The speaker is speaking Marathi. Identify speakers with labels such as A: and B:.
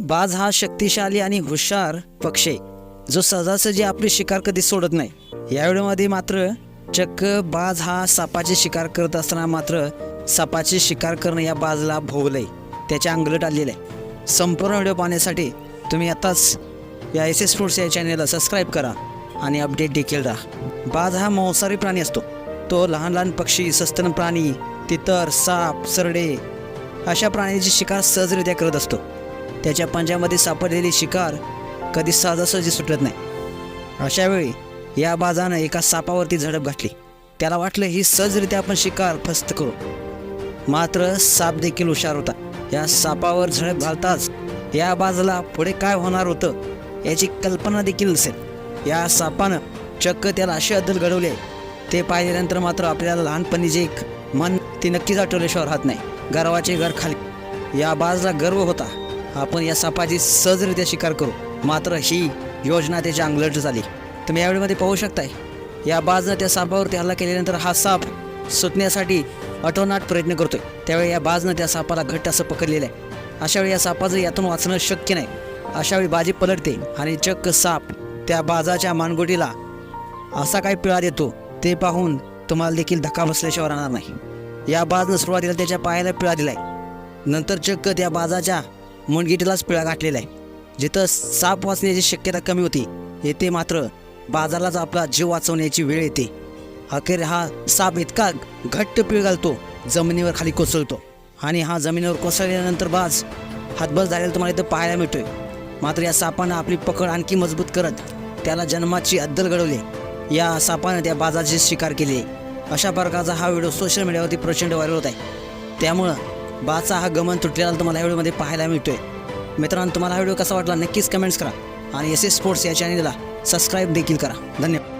A: बाज हा शक्तिशाली आणि हुशार पक्षी आहे जो सहजासहजी आपली शिकार कधी सोडत नाही. या व्हिडिओमध्ये मात्र चक्क बाज हा सापाची शिकार करत असताना मात्र सापाची शिकार करणं या बाजला भोवलंय. त्याच्या अंगलट आलेलं आहे संपूर्ण व्हिडिओ पाहण्यासाठी तुम्ही आताच या एस एस फूड्स या चॅनेलला सबस्क्राईब करा आणि अपडेट देखील राहा. बाज हा मांसाहारी प्राणी असतो. तो लहान लहान पक्षी सस्तन प्राणी तितर साप सरडे अशा प्राण्याची शिकार सहजरित्या करत असतो. त्याच्या पंजामध्ये सापडलेली शिकार कधी सहजासहजी सुटत नाही. अशावेळी या बाजानं एका सापावरती झडप घातली. त्याला वाटलं ही सहजरित्या आपण शिकार फस्त करू. मात्र साप देखील हुशार होता. या सापावर झडप घालताच या बाजूला पुढे काय होणार होतं याची कल्पना देखील नसेल. या सापानं चक्क त्याला अशी अद्दल घडवली आहे. ते पाहिल्यानंतर मात्र आपल्याला लहानपणी जे एक मन ते नक्कीच आठवल्याशिवाय राहत नाही. गर्वाचे घर खाली. या बाजला गर्व होता. आपण या सापाची सहजरित्या शिकार करू. मात्र ही योजना त्याच्या अंगलट झाली. तुम्ही यावेळीमध्ये पाहू शकताय या बाजनं त्या सापावरती हल्ला केल्यानंतर हा साप सुटण्यासाठी अटोनाट प्रयत्न करतोय. त्यावेळी या बाजनं त्या सापाला घट्ट असं पकडलेलं आहे. अशावेळी या सापाचं यातून वाचणं शक्य नाही. अशावेळी बाजी पलटते आणि चक्क साप त्या बाजाच्या मानगोटीला असा काय पिळा देतो ते पाहून तुम्हाला देखील धक्का बसल्याशिवाय राहणार नाही. या बाजनं सुरुवातीला त्याच्या पायाला पिळा दिलाय. नंतर चक्क त्या बाजाच्या मुंडगिटीलाच पिळा घातलेला आहे. जिथं साप वाचण्याची शक्यता कमी होती येथे मात्र बाजारालाच आपला जीव वाचवण्याची वेळ येते. अखेर हा साप इतका घट्ट पिळ घालतो जमिनीवर खाली कोसळतो. आणि हा जमिनीवर कोसळल्यानंतर बाज हातबस झालेला तुम्हाला इथं पाहायला मिळतोय. मात्र या सापानं आपली पकड आणखी मजबूत करत त्याला जन्माची अद्दल घडवली. या सापानं त्या बाजाची शिकार केली. अशा प्रकारचा हा व्हिडिओ सोशल मीडियावरती प्रचंड व्हायरल होत आहे. त्यामुळं बाचा हा गमन तुटलेला तुम्हाला या व्हिडिओमध्ये पाहायला मिळतोय. मित्रांनो तुम्हाला हा व्हिडिओ कसा वाटला नक्कीच कमेंट्स करा. आणि एस एस स्पोर्ट्स या चॅनेलला सबस्क्राईब देखील करा. धन्यवाद.